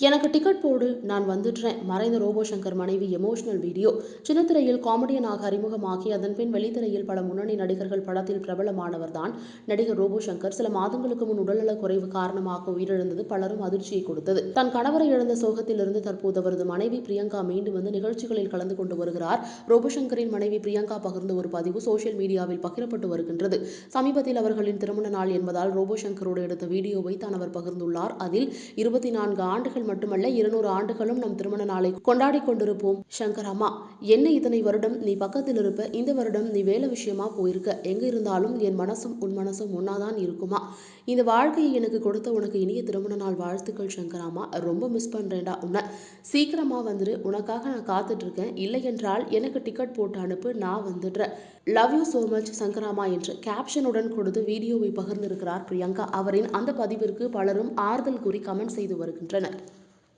எனக்கு டிக்கெட் போடு நான் வந்துடுறேன் மறைந்த ரோபோ சங்கர் மனைவி எமோஷனல் வீடியோ சின்னத்திரையில் காமெடியனாக அறிமுகமாகி அதன் பின் வெளித்திரையில் பல முன்னணி நடிகர்கள் படத்தில் பிரபலமானவர் தான் நடிகர் ரோபோ சங்கர் சில மாதங்களுக்கு முன் உடல்நலக் குறைவு காரணமாக உயிரிழந்தது பலரும் அதிர்ச்சியை கொடுத்தது. தன் கணவரை இழந்த சோகத்திலிருந்து தற்போது அவரது மனைவி பிரியங்கா மீண்டும் வந்து நிகழ்ச்சிகளில் கலந்து கொண்டு வருகிறார். ரோபோசங்கரின் மனைவி பிரியங்கா பகிர்ந்த ஒரு பதிவு சோஷியல் மீடியாவில் பகிரப்பட்டு வருகின்றது. சமீபத்தில் அவர்களின் திருமண நாள் என்பதால் ரோபோசங்கரோடு எடுத்த வீடியோவை தான் அவர் பகிர்ந்துள்ளார். அதில் இருபத்தி நான்கு ஆண்டுகள் மட்டுமல்ல இருநூறு ஆண்டுகளும் நம் திருமண நாளை கொண்டாடி கொண்டிருப்போம். சங்கர் அம்மா என்ன இத்தனை வருடம்? நீ பக்கத்தில் இருப்ப இந்த வருடம் நீ வேலை விஷயமா போயிருக்க. எங்க இருந்தாலும் என் மனசும் உன் மனசும் ஒன்னாதான் இருக்குமா? இந்த வாழ்க்கையை எனக்கு கொடுத்த உனக்கு இனிய திருமண நாள் வாழ்த்துக்கள் சங்கராமா ரொம்ப மிஸ் பண்றேன்டா உன்னை. சீக்கிரமா வந்துரு. உனக்காக நான் காத்துட்டு இருக்கேன் இல்லை என்றால் எனக்கு டிக்கெட் போட்டு அனுப்பு. நான் வந்துடுறேன். லவ் யூ ஸோ மச் சங்கராமா என்று கேப்ஷனுடன் கொடுத்து வீடியோவை பகிர்ந்திருக்கிறார் பிரியங்கா. அவரின் அந்த பதிவிற்கு பலரும் ஆறுதல் கூறி கமெண்ட் செய்து வருகின்றனர்.